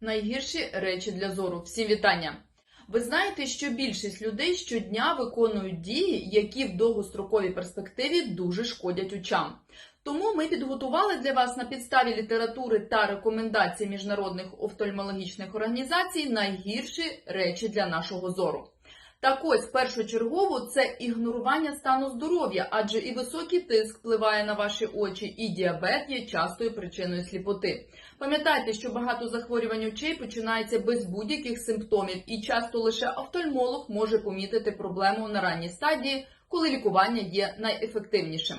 Найгірші речі для зору. Всім вітання! Ви знаєте, що більшість людей щодня виконують дії, які в довгостроковій перспективі дуже шкодять очам. Тому ми підготували для вас на підставі літератури та рекомендацій міжнародних офтальмологічних організацій найгірші речі для нашого зору. Так ось першочергово це ігнорування стану здоров'я, адже і високий тиск впливає на ваші очі, і діабет є частою причиною сліпоти. Пам'ятайте, що багато захворювань очей починається без будь-яких симптомів, і часто лише офтальмолог може помітити проблему на ранній стадії, коли лікування є найефективнішим.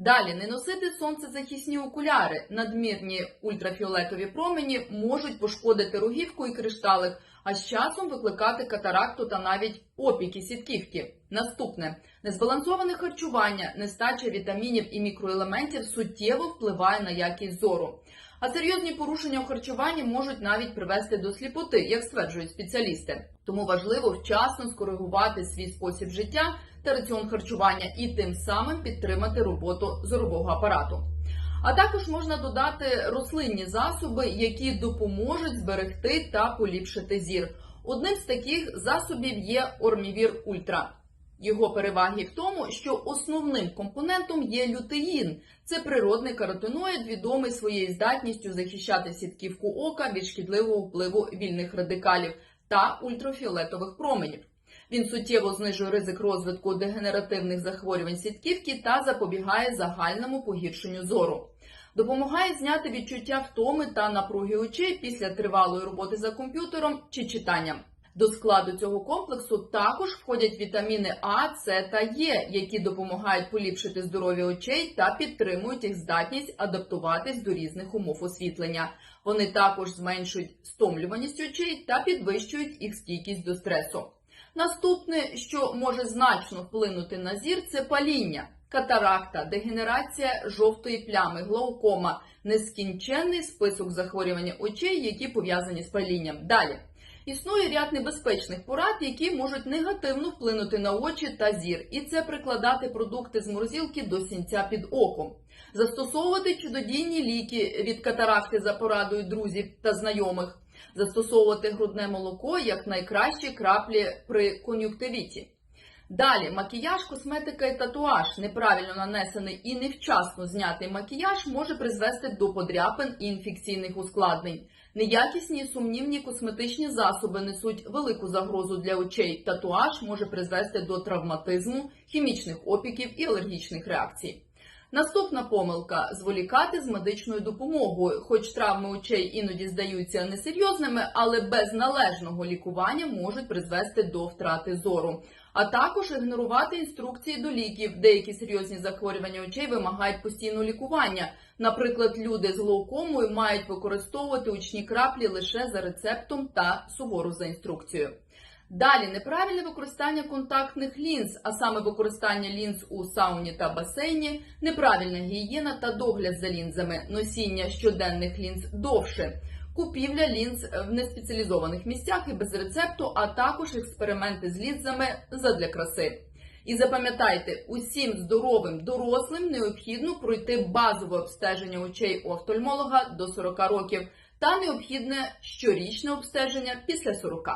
Далі не носити сонцезахисні окуляри. Надмірні ультрафіолетові промені можуть пошкодити рогівку і кришталик, а з часом викликати катаракту та навіть опіки сітківки. Наступне незбалансоване харчування, нестача вітамінів і мікроелементів суттєво впливає на якість зору. А серйозні порушення у харчуванні можуть навіть привести до сліпоти, як стверджують спеціалісти. Тому важливо вчасно скоригувати свій спосіб життя та раціон харчування і тим самим підтримати роботу зорового апарату. А також можна додати рослинні засоби, які допоможуть зберегти та поліпшити зір. Одним з таких засобів є Ормівір Ультра. Його переваги в тому, що основним компонентом є лютеїн. Це природний каротиноїд, відомий своєю здатністю захищати сітківку ока від шкідливого впливу вільних радикалів та ультрафіолетових променів. Він суттєво знижує ризик розвитку дегенеративних захворювань сітківки та запобігає загальному погіршенню зору. Допомагає зняти відчуття втоми та напруги очей після тривалої роботи за комп'ютером чи читанням. До складу цього комплексу також входять вітаміни А, С та Е, які допомагають поліпшити здоров'я очей та підтримують їх здатність адаптуватись до різних умов освітлення. Вони також зменшують стомлюваність очей та підвищують їх стійкість до стресу. Наступне, що може значно вплинути на зір, це паління, катаракта, дегенерація жовтої плями, глаукома, нескінченний список захворювань очей, які пов'язані з палінням. Далі. Існує ряд небезпечних порад, які можуть негативно вплинути на очі та зір, і це прикладати продукти з морозилки до сінця під оком, застосовувати чудодійні ліки від катаракти за порадою друзів та знайомих, застосовувати грудне молоко як найкращі краплі при кон'юктивіті. Далі макіяж, косметика і татуаж, неправильно нанесений і невчасно знятий макіяж може призвести до подряпин і інфекційних ускладнень. Неякісні і сумнівні косметичні засоби несуть велику загрозу для очей. Татуаж може призвести до травматизму, хімічних опіків і алергічних реакцій. Наступна помилка зволікати з медичною допомогою, хоч травми очей іноді здаються несерйозними, але без належного лікування можуть призвести до втрати зору. А також ігнорувати інструкції до ліків. Деякі серйозні захворювання очей вимагають постійного лікування. Наприклад, люди з глаукомою мають використовувати очні краплі лише за рецептом та суворо за інструкцією. Далі неправильне використання контактних лінз, а саме використання лінз у сауні та басейні, неправильна гігієна та догляд за лінзами, носіння щоденних лінз довше, купівля лінз в неспеціалізованих місцях і без рецепту, а також експерименти з лінзами задля краси. І запам'ятайте, усім здоровим дорослим необхідно пройти базове обстеження очей у офтальмолога до 40 років та необхідне щорічне обстеження після 40.